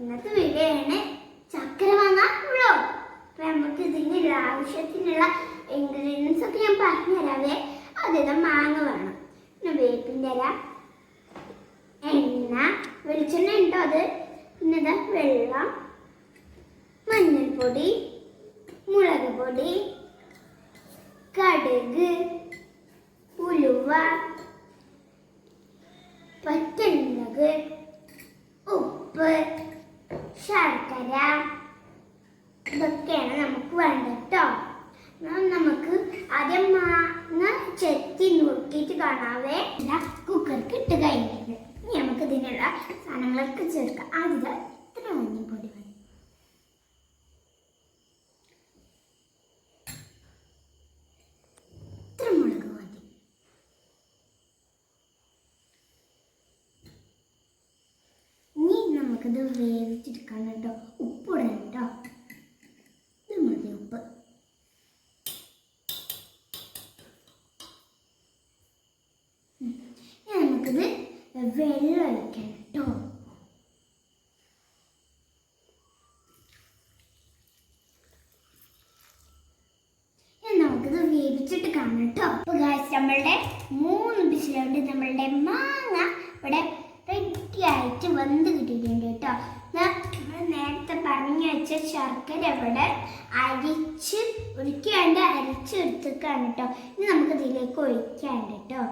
ഇന്നത്തെ വീഡിയോയാണ് ചക്കരമാങ്ങ വ്ളോഗ് അപ്പം നമുക്ക് ഇതിന്റെ ആവശ്യത്തിനുള്ള ഇൻഗ്രീഡിയൻസ് ഒക്കെ ഞാൻ പറഞ്ഞു തരാവേ. അതായത് മാങ്ങ വേണം. പിന്നെ വേപ്പിന്റെ ഇല എണ്ണ വെളിച്ചെണ്ണ ഉണ്ടോ അത്? പിന്നെ വെള്ളം മഞ്ഞൾപ്പൊടി മുളക് പൊടി കടുക് ഉലുവ നുറുക്കിയിട്ട് കുക്കർ ഇട്ട് കഴിഞ്ഞത് ഇനി നമുക്ക് ഇതിനുള്ള സാധനങ്ങളൊക്കെ ചേർക്കാം ആദ്യം ഇത്ര മഞ്ഞപ്പൊടി മതി. ഇത്ര മുളക് മതി. ഇനി നമുക്കിത് വേവിച്ചെടുക്കണം കേട്ടോ. ഉപ്പ് ഇടണം കേട്ടോ ഇത് മതി ഉപ്പ് ഉം. നമുക്കിത് വെള്ളം ഒഴിക്കണം കേട്ടോ. നമുക്കിത് വേവിച്ചിട്ട് കാണാം കേട്ടോ. അപ്പൊ ഗായ്സ് നമ്മളുടെ മൂന്ന് ബിസിലുണ്ട് നമ്മളുടെ മാങ്ങ ഇവിടെ റെഡി ആയിട്ട് വന്ന് കിട്ടിയിട്ടുണ്ട് കേട്ടോ. നേരത്തെ പറഞ്ഞു വെച്ച ശർക്കര ഇവിടെ അരിച്ച് ഒഴിക്കാണ്ട് അരിച്ചെടുത്തേക്കാണ് കേട്ടോ. ഇനി നമുക്ക് ഇതിലേക്ക് ഒഴിക്കാണ്ട് കേട്ടോ.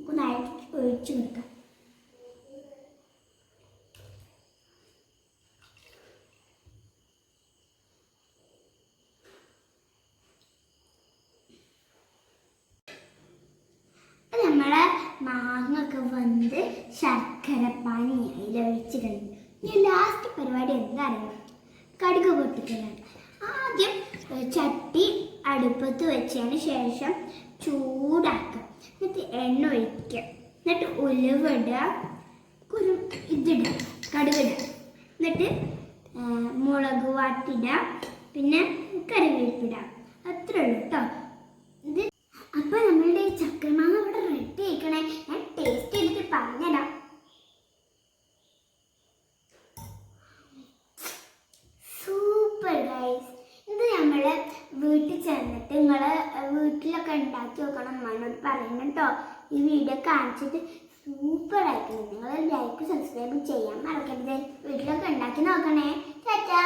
നമുക്കൊന്ന് ഒഴിച്ചു കൊടുക്കാം. നമ്മളെ മാങ്ങൊക്കെ വന്ന് ശർക്കര പാനി കഴിഞ്ഞു ഇനി ലാസ്റ്റ് പരിപാടി എന്താ അറിയാം? കടുക് പൊട്ടിക്കലാണ്. ആദ്യം ചട്ടി അടുപ്പത്ത് വെച്ചതിന് ശേഷം ചൂടാക്കുക. എണ്ണ ഒഴിക്കുക എന്നിട്ട് ഉലുവിടുക കുരു ഇതിടുക കടുകിടുക എന്നിട്ട് മുളക് വാട്ടിടുക പിന്നെ കറിവേപ്പിടുക അത്രേ ഉള്ളൂ കേട്ടോ ഇത് അപ്പൊ നമ്മളുടെ ചക്കരമാങ്ങ ഇവിടെ റെഡി ആയിക്കണേ. ഞാൻ ടേസ്റ്റ് ചെയ്തിട്ട് പറഞ്ഞുതരാം സൂപ്പർ ഗൈസ് ഇത് നമ്മൾ വീട്ടിൽ ചെന്നിട്ട് നിങ്ങൾ വീട്ടിലൊക്കെ ഉണ്ടാക്കി നോക്കണം അമ്മനോട് പറയണം കേട്ടോ. ഈ വീഡിയോ കാണിച്ചിട്ട് സൂപ്പർ ആയിട്ടുണ്ട്. നിങ്ങൾ ലൈക്ക് സബ്സ്ക്രൈബ് ചെയ്യാൻ മറക്കരുത്. വീട്ടിലൊക്കെ ഉണ്ടാക്കി നോക്കണേ. ചാച്ചാ